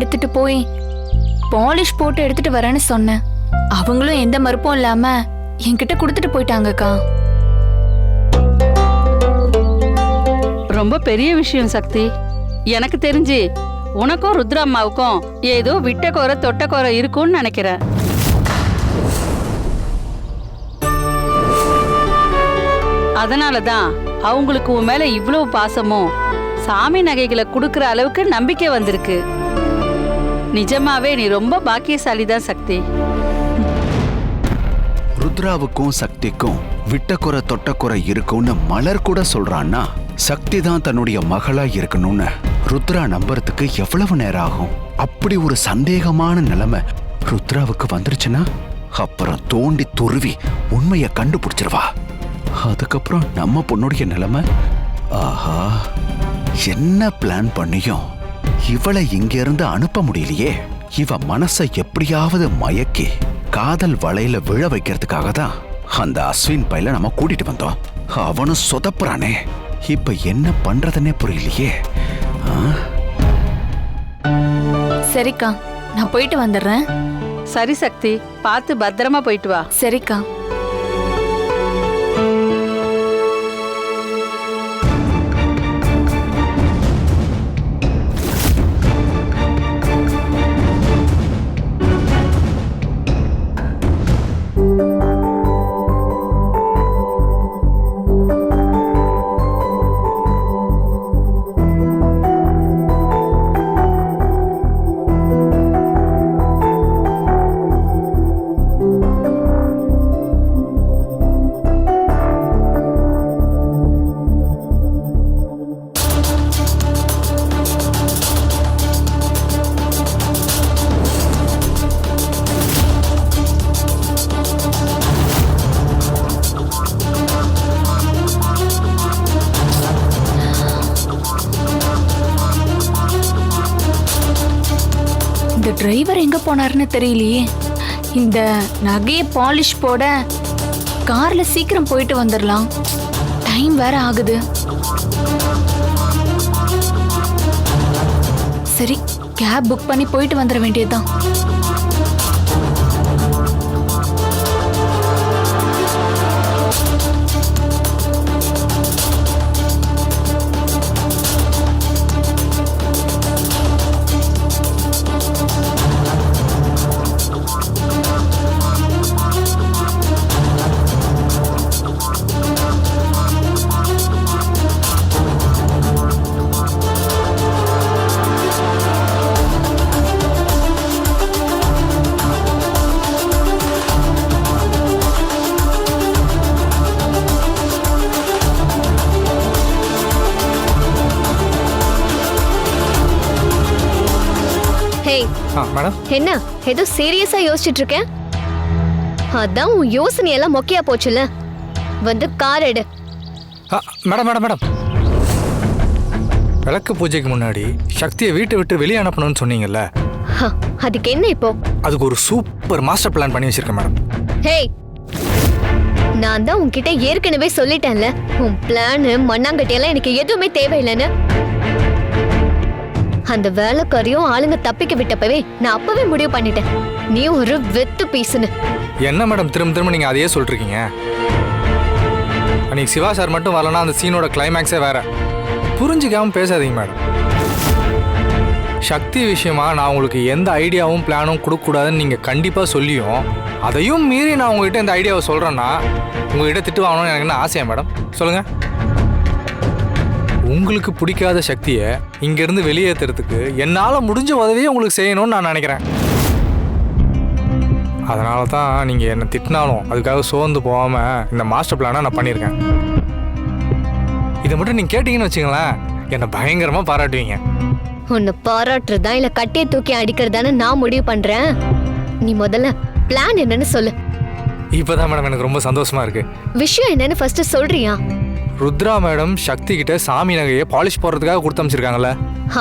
எடுத்துட்டு போய் பாலிஷ் போட்டு எடுத்துட்டு வரேன்னு சொன்னேன். அவங்களும் எந்த மறுப்பும் இல்லாம என்கிட்ட கொடுத்துட்டு போயிட்டாங்கக்கா. ரொம்ப பெரிய விஷயம் சக்தி. எனக்கு தெரிஞ்சு உனக்கும் ருத்ரம்மாவுக்கும் ஏதோ விட்ட குறை தொட்ட குறை இருக்கும்னு நினைக்கிறேன். அதனால தான் அவங்களுக்கு உன் மேல இவ்வளவு பாசமும் சாமி நகைகளை கொடுக்குற அளவுக்கு நம்பிக்கை வந்திருக்கு. நிஜமாவே நீ ரொம்ப பாக்கியசாலி தான் சக்தி. ருத்ராவுக்கும் சக்திக்கும் விட்டக்குறை தொட்டக்குறை இருக்கும்னு மலர் கூட சொல்றான்னா சக்தி தான் தன்னுடைய மகளா இருக்கணும்னு ருத்ரா நம்புறதுக்கு எவ்வளவு நேரம் ஆகும் அப்படி ஒரு சந்தேகமான நிலைமை ருத்ராவுக்கு வந்துருச்சுன்னா அப்புறம் தோண்டி துருவி உண்மையை கண்டுபிடிச்சிருவா. அதுக்கப்புறம் நம்ம பொண்ணுடைய நிலைமை ஆஹா என்ன பிளான் பண்ணியும் இவளை இங்கிருந்து அனுப்ப முடியலையே. இவ மனசை எப்படியாவது மயக்கி காதல் வலையில விழ வைக்கிறதுக்காக தான் அந்த அஸ்வின் பையில நம்ம கூட்டிட்டு வந்தோம். அவனும் சொதப்புறானே. இப்ப என்ன பண்றதுன்னே புரியலையே? சரிக்கா நான் போயிட்டு வந்துடுறேன். சரி சக்தி பார்த்து பத்திரமா போயிட்டு வா. சரிக்கா. டிரைவர் எங்க போனாருன்னு தெரியலையே. இந்த நகையை பாலிஷ் போட கார்ல சீக்கிரம் போயிட்டு வந்துடலாம். டைம் வேற ஆகுது. சரி கேப் புக் பண்ணி போயிட்டு வந்துட வேண்டியதுதான். மேடம். என்ன? ஏதோ சீரியஸா யோசிச்சுட்டு இருக்கேன் அதான் உன் யோசனை எல்லாம் மொக்கையா போச்சுல வந்து கார் எடு. Madam madam madam. விளக்கு பூஜைக்கு முன்னாடி சக்தியை வீட்டை விட்டு வெளியே அனுப்பணும்னு சொன்னீங்கல்ல. அதுக்கு என்ன இப்போ? அதுக்கு ஒரு சூப்பர் மாஸ்டர் பிளான் பண்ணி வச்சிருக்கேன் மேடம். ஹே நான் தான் உன்கிட்ட ஏற்கனவே சொல்லிட்டேன்ல. உன் பிளானு மண்ணாங்கட்டியெல்லாம் எனக்கு எதுவுமே தேவையில்லைன்னு. அந்த வேலைக்காரியும் ஆளுங்க தப்பிக்க விட்டப்பவே நான் அப்பவே முடிவு பண்ணிட்டேன். நீ ஒரு வெத்து பீசுன்னு. என்ன மேடம் திரும்ப திரும்ப நீங்கள் அதையே சொல்றீங்க? அன்னைக்கு சிவா சார் மட்டும் வரலன்னா அந்த சீனோட கிளைமேக்ஸே வேற. புரிஞ்சுக்காம பேசாதீங்க மேடம். சக்தி விஷயமா நான் உங்களுக்கு எந்த ஐடியாவும் பிளானும் கொடுக்கக்கூடாதுன்னு நீங்கள் கண்டிப்பாக சொல்லியும் அதையும் மீறி நான் உங்ககிட்ட இந்த ஐடியாவை சொல்கிறேன்னா உங்ககிட்ட திட்டு வாங்கணும்னு எனக்கு என்ன ஆசையா மேடம்? சொல்லுங்கள் உங்களுக்கு பிடிக்காத சக்தியை இங்கேருந்து வெளியேற்றுறதுக்கு என்னால் முடிஞ்ச உதவியை உங்களுக்கு செய்யணும்னு நான் நினைக்கிறேன். அதனால தான் நீங்கள் என்னை திட்டினாலும் அதுக்காக சோர்ந்து போகாமல் இந்த மாஸ்டர் பிளானை நான் பண்ணியிருக்கேன். இதை மட்டும் நீங்கள் கேட்டிங்கன்னு வச்சுங்களேன் என்னை பயங்கரமாக பாராட்டுவீங்க. உன்னை பாராட்டுறதா இல்ல கட்டிய தூக்கி அடிக்கிறதான்னு நான் முடிவு பண்றேன். நீ முதல்ல பிளான் என்னன்னு சொல்லு. இப்போ தான் மேடம் எனக்கு ரொம்ப சந்தோஷமாக இருக்குது விஷயம் என்னன்னு ஃபர்ஸ்ட் சொல்றியா? ருத்ரா மேடம் சக்தி கிட்ட சாமி நகையை பாலிஷ் போடுறதுக்காக கொடுத்து அமைச்சிருக்காங்கல்ல.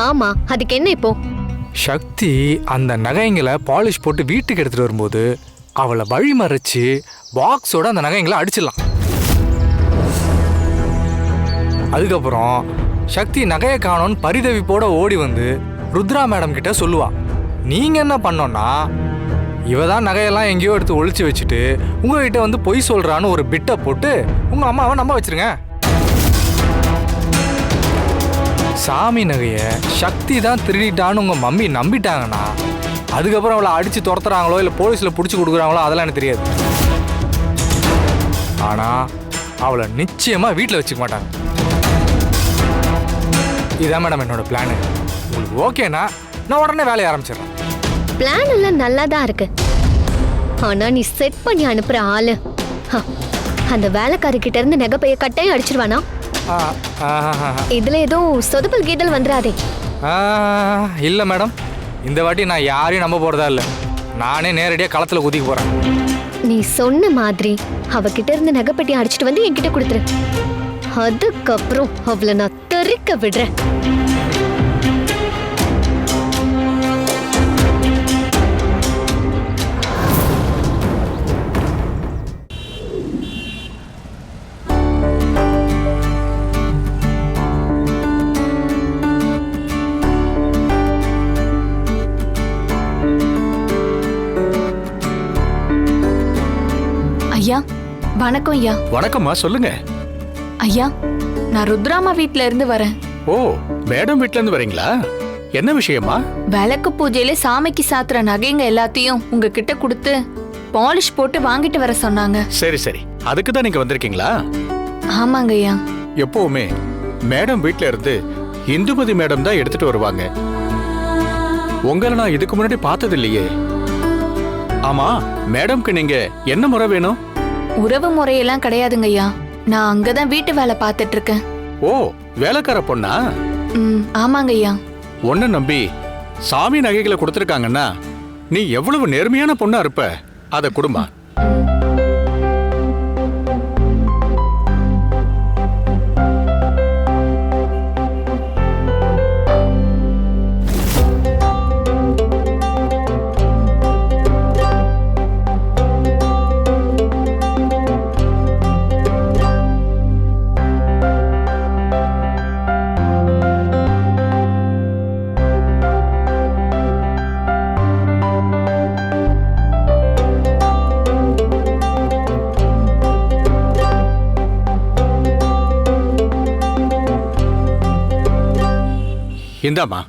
ஆமா அதுக்கு என்ன இப்போ? சக்தி அந்த நகைங்களை பாலிஷ் போட்டு வீட்டுக்கு எடுத்துகிட்டு வரும்போது அவளை வழிமறைச்சு பாக்ஸோட அந்த நகைங்களை அடிச்சிடலாம். அதுக்கப்புறம் சக்தி நகையை காணோன்னு பரிதவிப்போட ஓடி வந்து ருத்ரா மேடம் கிட்ட சொல்லுவா. நீங்க என்ன பண்ணோன்னா இவ தான் நகையெல்லாம் எங்கேயோ எடுத்து ஒளிச்சு வச்சுட்டு உங்ககிட்ட வந்து பொய் சொல்றான்னு ஒரு பிட்டை போட்டு உங்க அம்மாவை நம்ப வச்சிருங்க. சாமி நகையை சக்தி தான் திருடிட்டான்னு உங்கள் மம்மி நம்பிட்டாங்கன்னா அதுக்கப்புறம் அவளை அடித்து துரத்துறாங்களோ இல்லை போலீஸில் பிடிச்சி கொடுக்குறாங்களோ அதெல்லாம் எனக்கு தெரியாது. ஆனால் அவளை நிச்சயமாக வீட்டில் வச்சுக்க மாட்டாங்க. இதான் மேடம் என்னோட பிளானு உங்களுக்கு ஓகேனா நான் உடனே வேலையை ஆரம்பிச்சிடுறேன். பிளான் எல்லாம் நல்லா தான் இருக்கு. ஆனா நீ செட் பண்ணி அனுப்புற ஆளு. அந்த வேலைக்காரி கிட்ட இருந்து நெகப்பைய கட்டையும் அடிச்சிருவானா? இதுல ஏதோ சொதுப்பல் கீதல் வந்துடாதே ஆ, இல்லை மேடம். இந்த வாட்டி நான் யாரையும் நம்ப போகிறதா இல்லை. நானே நேரடியாக களத்தில் குதிக்க போகிறேன் நீ சொன்ன மாதிரி அவகிட்ட இருந்து நகைப்பெட்டி அடிச்சிட்டு வந்து என்கிட்ட கொடுத்துரு. அதுக்கப்புறம் அவளை நான் தெறிக்க விடுறேன். வணக்கம் ஐயா. வணக்கம்மா சொல்லுங்க. ஐயா நான் ருத்ராமா வீட்ல இருந்து வரேன். ஓ மேடம் வீட்ல இருந்து வரீங்களா? என்ன விஷயமா விளக்கு பூஜையில சாமிக்கு சாத்துற நகைங்க எல்லாத்தையும் உங்ககிட்ட கொடுத்து பாலிஷ் போட்டு வாங்கிட்டு வர சொன்னாங்க. சரி சரி. அதுக்கு தான் நீங்க வந்திருக்கீங்களா? ஆமாங்க ஐயா. எப்பவுமே மேடம் வீட்ல இருந்து இந்துமதி மேடம் தான் எடுத்துட்டு வருவாங்க. உங்களை நான் இதுக்கு முன்னாடி பார்த்தது இல்லையே ஆமா மேடம்க்கு நீங்க என்ன முறை வேணும்? உறவு முறையெல்லாம் கிடையாதுங்க ஐயா. நான் அங்கதான் வீட்டு வேலை பார்த்துட்டு இருக்கேன் ஓ வேலைக்கார பொண்ணா? ம் ஆமாங்க ஐயா. உன்னை நம்பி சாமி நகைகளை கொடுத்துருக்காங்கன்னா நீ எவ்வளவு நேர்மையான பொண்ணா இருப்ப? அத குடும்பா இந்தாம்மா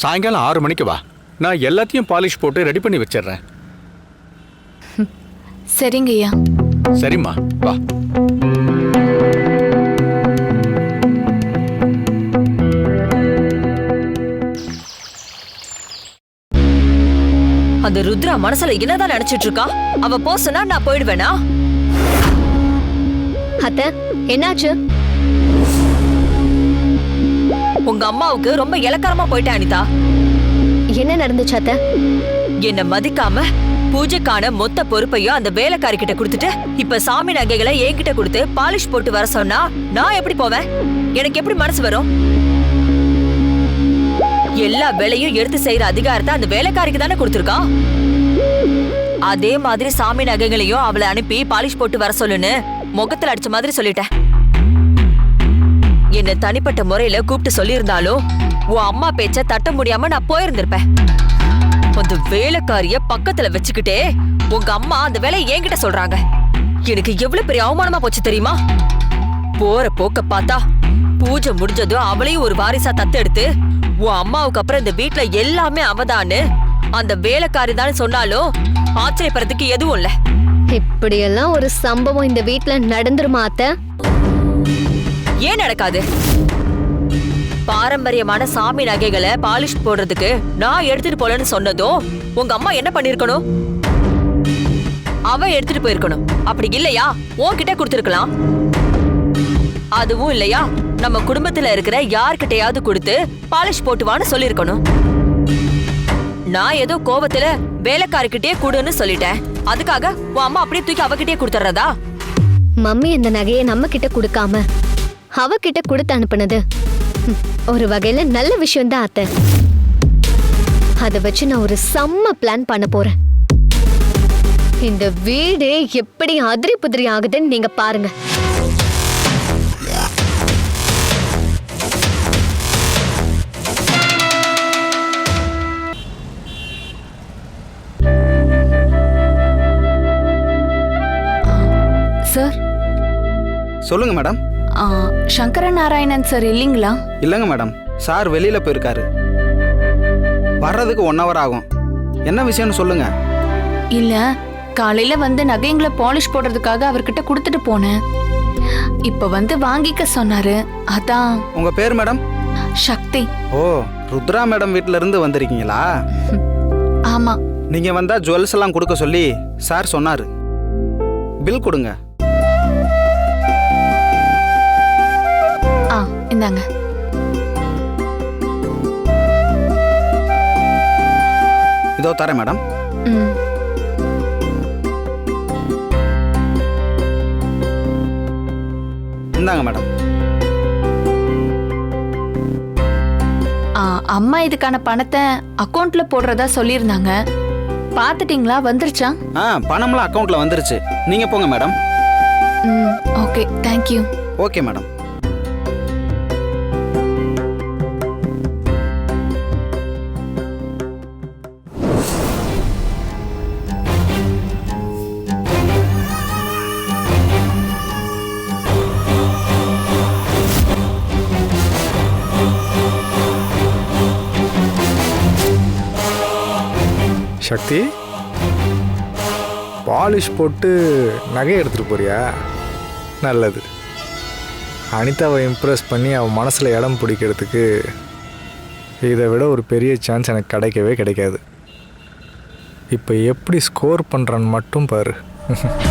சாயங்காலம் ஆறு மணிக்கு வா. நான் எல்லாத்தையும் பாலிஷ் போட்டு ரெடி பண்ணி வச்சிடுறேன். சரிங்க ஐயா. சரிம்மா வா. அந்த ருத்ரா மனசுல என்னதான் நினைச்சிட்டு இருக்கா? அவ போ சொன்னா நான் போயிடுவேனா? அத்த என்னாச்சு? உங்க அம்மாவுக்கு ரொம்ப இலக்காரமா போயிட்டேன் அனிதா. என்ன நடந்துச்சு அத்த? என்ன மதிக்காம பூஜைக்கான மொத்த பொறுப்பையும் அந்த வேலைக்காரி கிட்ட கொடுத்துட்டு இப்ப சாமி நகைகளை என்கிட்ட கொடுத்து பாலிஷ் போட்டு வர சொன்னா நான் எப்படி போவேன்? எனக்கு எப்படி மனசு வரும்? எல்லா வேலையும் எடுத்து செய்யற அதிகாரத்தை அந்த வேலைக்காரிக்கு தானே கொடுத்துருக்கா அதே மாதிரி சாமி நகைகளையும் அவளை அனுப்பி பாலிஷ் போட்டு வர சொல்லுன்னு முகத்துல அடிச்ச மாதிரி சொல்லிட்டேன். என்ன தனிப்பட்ட முறையில கூப்பிட்டு சொல்லியிருந்தாலும் உன் அம்மா பேச்ச தட்ட முடியாம நான் போயிருந்திருப்பேன். அந்த வேலைக்காரிய பக்கத்துல வச்சுக்கிட்டே உங்க அம்மா அந்த வேலையை என்கிட்ட சொல்றாங்க. எனக்கு எவ்வளவு பெரிய அவமானமா போச்சு தெரியுமா? போற போக்க பார்த்தா பூஜை முடிஞ்சதும் அவளையும் ஒரு வாரிசா தத்தெடுத்து உன் அம்மாவுக்கு அப்புறம் இந்த வீட்ல எல்லாமே அவதான்னு அந்த வேலைக்காரி தான் சொன்னாலும் ஆச்சரியப்படுறதுக்கு எதுவும் இல்ல. இப்படியெல்லாம் ஒரு சம்பவம் இந்த வீட்டுல நடந்துருமா அத்தை? ஏன் நடக்காது? பாரம்பரியமான சாமி நகைகளை பாலிஷ் போடுறதுக்கு நான் எடுத்துட்டு போலன்னு சொன்னதும் உங்க அம்மா என்ன பண்ணிருக்கணும்? அவ எடுத்துட்டு போயிருக்கணும். அப்படி இல்லையா? உன்கிட்ட கொடுத்துருக்கலாம். அதுவும் இல்லையா? நம்ம குடும்பத்துல இருக்கிற யார்கிட்டயாவது கொடுத்து பாலிஷ் போட்டுவான்னு சொல்லிருக்கணும். நான் ஏதோ கோபத்துல வேலைக்காரக்கிட்டே கொடுன்னு சொல்லிட்டேன். அதுக்காக உன் அம்மா அப்படியே தூக்கி அவகிட்டயே கொடுத்துறதா? மம்மி இந்த நகையை நம்ம கிட்ட கொடுக்காம அவகிட்ட கொடுத்து அனுப்புனது. ஒரு வகையில நல்ல விஷயம் தான் அத்தை. அதை வச்சு நான் ஒரு செம்ம பிளான் பண்ண போறேன். இந்த வீடு எப்படி அதிரி புதிரி ஆகுதுன்னு நீங்க பாருங்க. சார் சொல்லுங்க மேடம் சங்கர நாராயணன் சார் இல்லைங்களா? இல்லைங்க மேடம். சார் வெளியில போயிருக்காரு. வர்றதுக்கு ஒன் ஹவர் ஆகும். என்ன விஷயம்னு சொல்லுங்க. இல்ல காலையில வந்து நகைங்களை பாலிஷ் போடுறதுக்காக அவர்கிட்ட கொடுத்துட்டு போனேன். இப்ப வந்து வாங்கிக்க சொன்னாரு. அதான். உங்க பேர் மேடம்? சக்தி. ஓ ருத்ரா மேடம் வீட்ல இருந்து வந்திருக்கீங்களா? ஆமா. நீங்க வந்தா ஜுவல்ஸ் எல்லாம் கொடுக்க சொல்லி சார் சொன்னாரு. பில் கொடுங்க. இந்தாங்க இதோ தரேன் மேடம். ம். இந்தாங்க மேடம். ஆ, அம்மா இதுக்கான பணத்தை அக்கவுண்ட்ல போடுறதா சொல்லியிருந்தாங்க. பாத்துட்டீங்களா? வந்துருச்சா? ஆ பணம்லாம் அக்கௌண்ட்ல வந்துருச்சு. நீங்க போங்க மேடம். ம் okay. Thank you. Okay madam. Sakthi. Polish போட்டு நகை எடுத்துகிட்டு போறியா? நல்லது. அனிதாவை இம்ப்ரெஸ் பண்ணி அவன் மனசில் இடம் பிடிக்கிறதுக்கு இதை விட ஒரு பெரிய சான்ஸ் எனக்கு கிடைக்கவே கிடைக்காது. இப்போ எப்படி ஸ்கோர் பண்ணுறான்னு மட்டும் பாரு.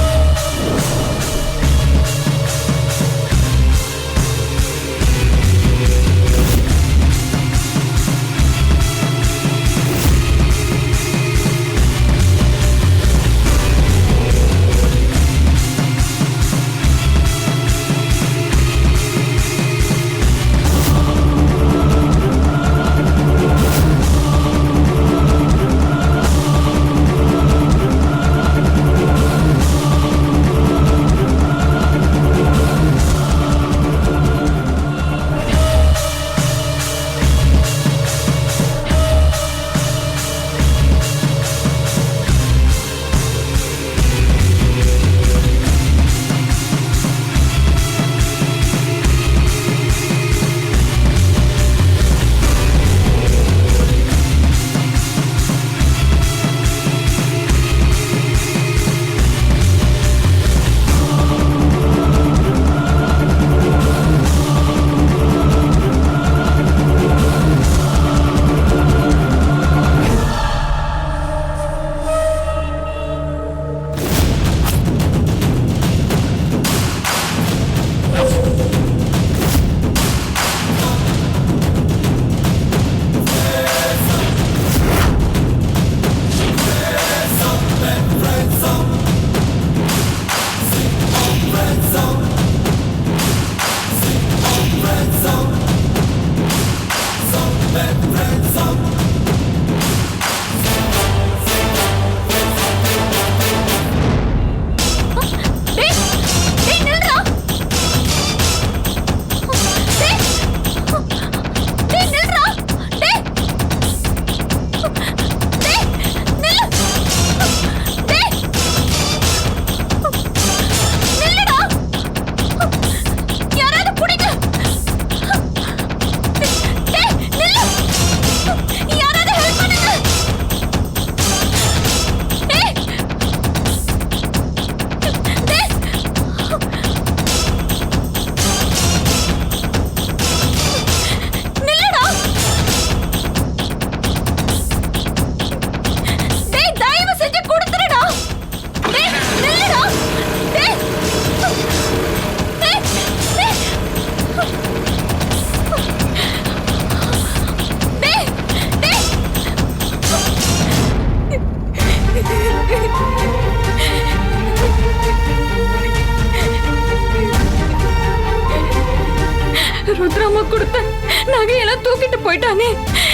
போயிட்டானே?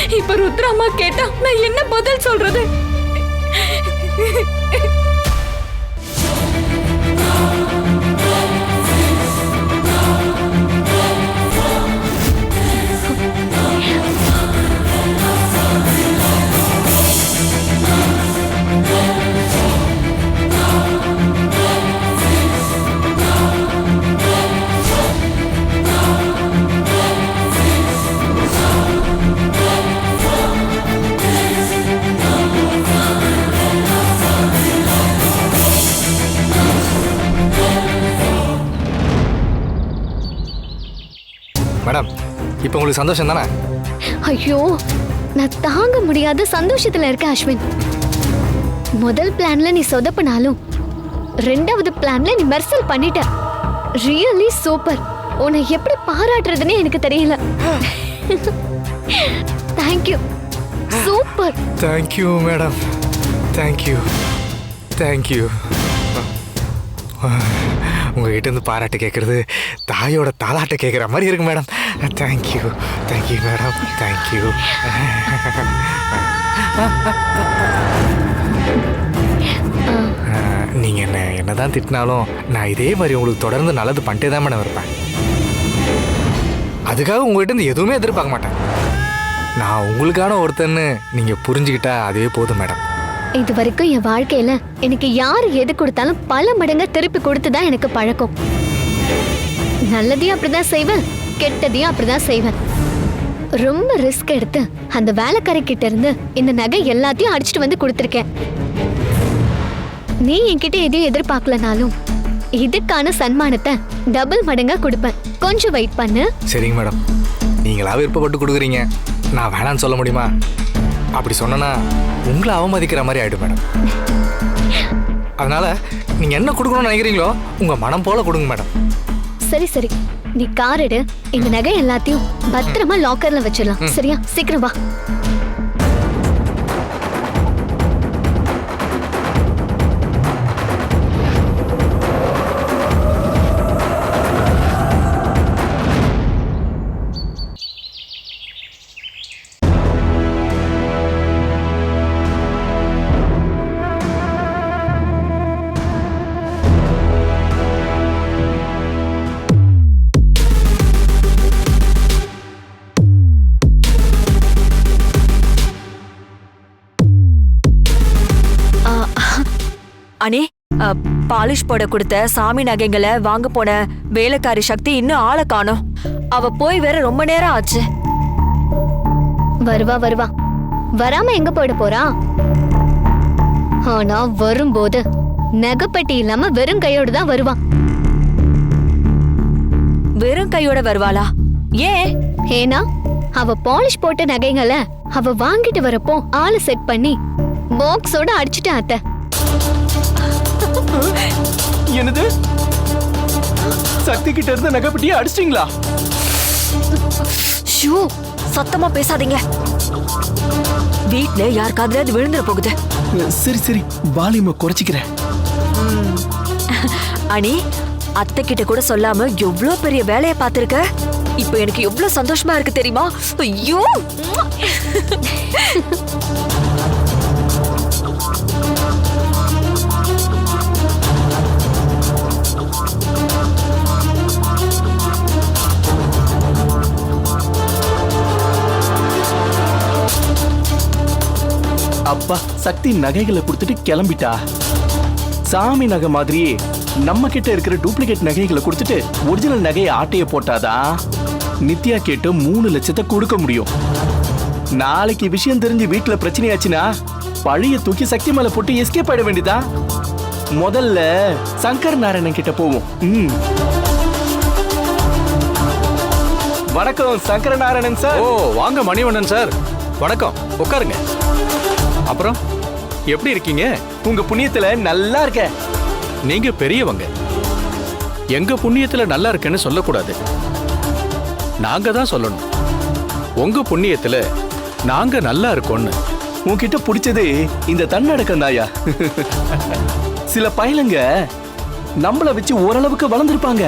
இப்ப ருத்ராமா கேட்டா நான் என்ன பதில் சொல்றது? இப்போ உங்களுக்கு சந்தோஷம் தானே? ஐயோ நான் தாங்க முடியாத சந்தோஷத்துல இருக்க அஸ்வின். முதல் பிளான்ல நீ சொதப்பினாலும் ரெண்டாவது பிளான்ல நீ மெர்சல் பண்ணிட்ட. ரியலி சூப்பர் உன்னை எப்படி பாராட்டுறதுன்னு எனக்கு தெரியல. Thank you super thank you madam thank you thank you உங்ககிட்ட இருந்து பாராட்டு கேட்குறது தாயோட தாலாட்டை கேட்குற மாதிரி இருக்கு madam. Thank you thank you madam thank you நீங்கள் என்ன என்ன தான் திட்டினாலும் நான் இதே மாதிரி உங்களுக்கு தொடர்ந்து நல்லது பண்ணிட்டே தான் மேடம் இருப்பேன். அதுக்காக உங்கள்கிட்ட இருந்து எதுவுமே எதிர்பார்க்க மாட்டேன். நான் உங்களுக்கான ஒருத்தன்னு நீங்கள் புரிஞ்சுக்கிட்டா அதுவே போதும் மேடம். இது வரைக்கும் என் வாழ்க்கையில எனக்கு யார் எது கொடுத்தாலும் பல மடங்கு திருப்பி கொடுத்து தான் எனக்கு பழக்கம். நல்லதையும் அப்படிதான் செய்வேன் கெட்டதையும் அப்படிதான் செய்வேன். ரொம்ப ரிஸ்க் எடுத்து அந்த வேலைக்காரி கிட்ட இருந்து இந்த நகை எல்லாத்தையும் அடிச்சிட்டு வந்து கொடுத்துருக்கேன். நீ என்கிட்ட எதையும் எதிர்பார்க்கலனாலும் இதுக்கான சன்மானத்தை டபுள் மடங்கா கொடுப்பேன். கொஞ்சம் வெயிட் பண்ணு. சரிங்க மேடம் நீங்களா விருப்பப்பட்டு கொடுக்குறீங்க. நான் வேணான்னு சொல்ல முடியுமா? அப்படி சொன்னேன்னா உங்களை அவமதிக்கிற மாதிரி ஆயிடும் மேடம். அதனால நீங்க என்ன கொடுக்கணும்னு நினைக்கிறீங்களோ உங்க மனம் போல கொடுங்க மேடம். சரி சரி. நீ கார் எடு. இந்த நகை எல்லாத்தையும் பத்திரமா லாக்கர்ல வச்சிடலாம். சரியா? சீக்கிரம் வா. அனே பாலிஷ் போட கொடுத்த சாமி நகைங்களை வாங்க போன வேலைக்காரி சக்தி இன்னும் ஆளை காணோம். அவ போய் வேற ரொம்ப நேரம் ஆச்சு. வருவா வருவா. வராம எங்க போயிட போறா? ஆனா வரும்போது நகைப்பெட்டி இல்லாம வெறும் கையோட தான் வருவா. வெறும் கையோட வருவாளா? ஏன்? ஏன்னா அவ பாலிஷ் போட்ட நகைங்களை அவ வாங்கிட்டு வரப்போ ஆளை செட் பண்ணி பாக்ஸோட அடிச்சிட்டு அத்தை. என்னது? சக்தி கிட்ட இருந்து நகைப்பட்டியை அடிச்சிட்டீங்களா? ஷூ சத்தமா பேசாதீங்க. வீட்ல யாருக்காவது அது விழுந்துட போகுது. சரி சரி. வால்யூமை குறைச்சிக்கிறேன். அனி அத்தை கிட்ட கூட சொல்லாம எவ்ளோ பெரிய வேலைய பார்த்திருக்க? இப்போ எனக்கு எவ்வளவு சந்தோஷமா இருக்கு தெரியுமா? ஐயோ! அப்பா சக்தி நகைகளை கொடுத்துட்டு கிளம்பிட்டா? சாமி நகை மாதிரியே நம்ம கிட்ட இருக்கிற டூப்ளிகேட் நகைகளை கொடுத்துட்டு ஒரிஜினல் நகையை ஆட்டைய போட்டாதான் நித்யா கேட்டு மூணு லட்சத்தை கொடுக்க முடியும். நாளைக்கு விஷயம் தெரிஞ்சு வீட்டுல பிரச்சனையாச்சுன்னா பழைய தூக்கி சக்தி மேல போட்டு எஸ்கேப் ஆயிட வேண்டியதா? முதல்ல சங்கர் நாராயணன் கிட்ட போவோம். ம். வணக்கம் சங்கர நாராயணன் சார். ஓ வாங்க மணிவண்ணன் சார். வணக்கம் உட்காருங்க. அப்புறம்? எப்படி இருக்கீங்க? உங்க புண்ணியத்துல நல்லா இருக்க. நீங்க பெரியவங்க. எங்க புண்ணியத்துல நல்லா இருக்கேன்னு சொல்லக்கூடாது. நாங்க தான் சொல்லணும். உங்க புண்ணியத்துல நாங்க நல்லா இருக்கோம்னு. உன்கிட்ட பிடிச்சது இந்த தன்னடக்கம் தாயா சில பயலுங்க நம்மள வச்சு ஓரளவுக்கு வளர்ந்துருப்பாங்க.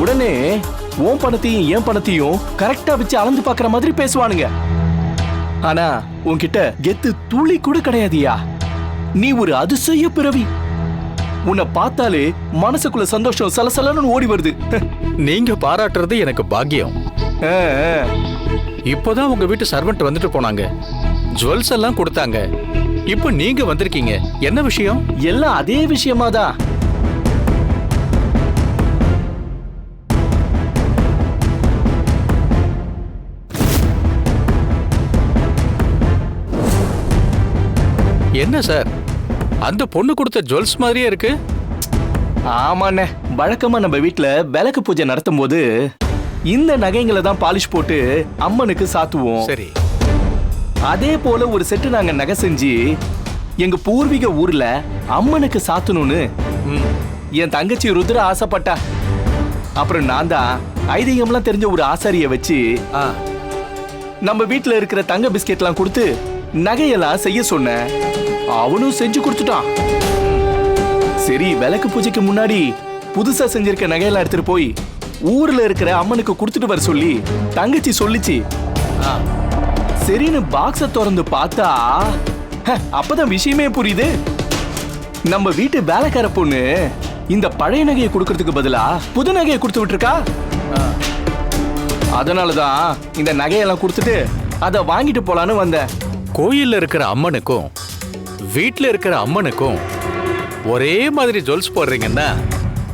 உடனே உன் பணத்தையும் என் பணத்தையும் கரெக்டா வச்சு அளந்து பாக்குற மாதிரி பேசுவானுங்க. ஆனா உன்கிட்ட கெத்து துளி கூட கிடையாதுயா? நீ ஒரு அதிசய பிறவி. உன்னை பார்த்தாலே மனசுக்குள்ள சந்தோஷம் சலசலன்னு ஓடி வருது. நீங்க பாராட்டுறது எனக்கு பாக்கியம். இப்போதான் உங்க வீட்டு சர்வெண்ட் வந்துட்டு போனாங்க. ஜுவல்ஸ் எல்லாம் கொடுத்தாங்க. இப்போ நீங்க வந்திருக்கீங்க. என்ன விஷயம்? எல்லாம் அதே விஷயமா தான் என்ன சார்? அந்த பொண்ணு கொடுத்த ஜுவல்ஸ் மாதிரியே இருக்கு. ஆமாண்ணே. வழக்கமா நம்ம வீட்ல விளக்கு பூஜை நடத்தும் போது இந்த நகைங்களை தான் பாலிஷ் போட்டு அம்மனுக்கு சாத்துவோம். சரி. அதே போல ஒரு செட்டு நாங்க நகை செஞ்சு எங்க பூர்வீக ஊர்ல அம்மனுக்கு சாத்தணும்னு ம். என் தங்கச்சி ருத்ர ஆசைப்பட்டா. அப்புறம் நான் தான் ஐதீகம்லாம் தெரிஞ்ச ஒரு ஆசாரிய வச்சு நம்ம வீட்ல இருக்கிற தங்க பிஸ்கெட்லாம் கொடுத்து நகையெல்லாம் செய்ய சொன்னேன். அவனும் செஞ்சு கொடுத்துட்டான். சரி விளக்கு பூஜைக்கு முன்னாடி புதுசா செஞ்சிருக்க நகையெல்லாம் எடுத்துட்டு போய் ஊர்ல இருக்கிற அம்மனுக்கு கொடுத்துட்டு வர சொல்லி தங்கச்சி சொல்லிச்சு. ஆ. சரின்னு பாக்ஸ திறந்து பார்த்தா ஹ, அப்பதான் விஷயமே புரியுது. நம்ம வீட்டு வேலைக்கார பொண்ணு இந்த பழைய நகையை கொடுக்கறதுக்கு பதிலா புது நகையை கொடுத்து விட்டுருக்கா? அதனாலதான் இந்த நகையெல்லாம் கொடுத்துட்டு அதை வாங்கிட்டு போலான்னு வந்தேன். கோயில்ல இருக்கிற அம்மனுக்கும் வீட்டில் இருக்கிற அம்மனுக்கும் ஒரே மாதிரி ஜுவல்ஸ் போடுறீங்கன்னா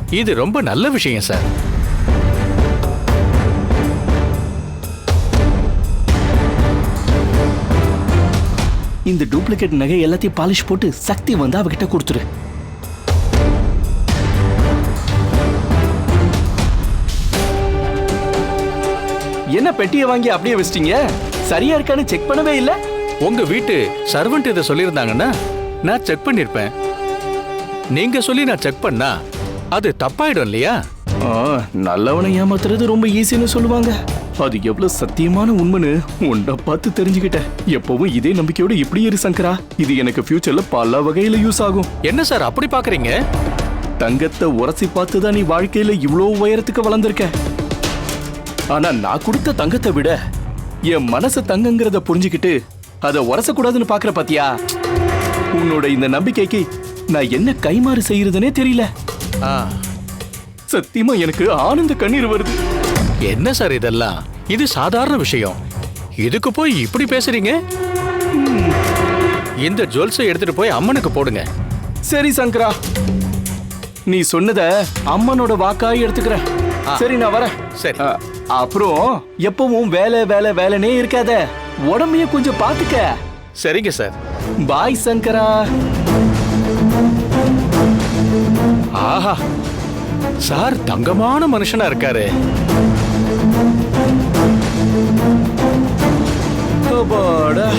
இது ரொம்ப நல்ல விஷயம் சார். இந்த டூப்ளிகேட் நகை எல்லாத்தையும் பாலிஷ் போட்டு சக்தி வந்து அவகிட்ட கொடுத்துரு. என்ன பெட்டியை வாங்கி அப்படியே வச்சிட்டீங்க? சரியா இருக்கான்னு செக் பண்ணவே இல்லை? உங்க வீட்டு சர்வெண்ட் இதை சொல்லியிருந்தாங்கன்னா நான் செக் பண்ணிருப்பேன். நீங்க சொல்லி நான் செக் பண்ணா அது தப்பாயிடும் இல்லையா? நல்லவனை ஏமாத்துறது ரொம்ப ஈஸின்னு சொல்லுவாங்க. அது எவ்வளவு சத்தியமான உண்மைன்னு உன்னை பார்த்து தெரிஞ்சுக்கிட்டேன். எப்பவும் இதே நம்பிக்கையோட இப்படி இரு சங்கரா. இது எனக்கு ஃபியூச்சர்ல பல வகையில யூஸ் ஆகும். என்ன சார் அப்படி பாக்குறீங்க? தங்கத்தை உரசி பார்த்து தான் நீ வாழ்க்கையில இவ்வளோ உயரத்துக்கு வளர்ந்திருக்க. ஆனா நான் கொடுத்த தங்கத்தை விட என் மனசு தங்கங்கிறத புரிஞ்சுக்கிட்டு அதை உரசக்கூடாதுன்னு பாக்குற பாத்தியா? உன்னோட இந்த நம்பிக்கைக்கு நான் என்ன கைமாறு செய்யறதுனே தெரியல. ஆ, சத்தியமா எனக்கு ஆனந்த கண்ணீர் வருது. என்ன சார் இதெல்லாம்? இது சாதாரண விஷயம். இதுக்கு போய் இப்படி பேசுறீங்க? இந்த ஜுவல்ஸை எடுத்துட்டு போய் அம்மனுக்கு போடுங்க. சரி சங்கரா. நீ சொன்னத அம்மனோட வாக்காய் எடுத்துக்கிறேன் ஆ. சரி நான் வரேன். சரி. அப்புறம் எப்பவும் வேலை வேலை வேலைனே இருக்காத. உடம்பைய கொஞ்சம் பாத்துக்க சரிங்க சார். பாய் சங்கரா. ஆஹா. சார் தங்கமான மனுஷனா இருக்காரு. அப்பாடா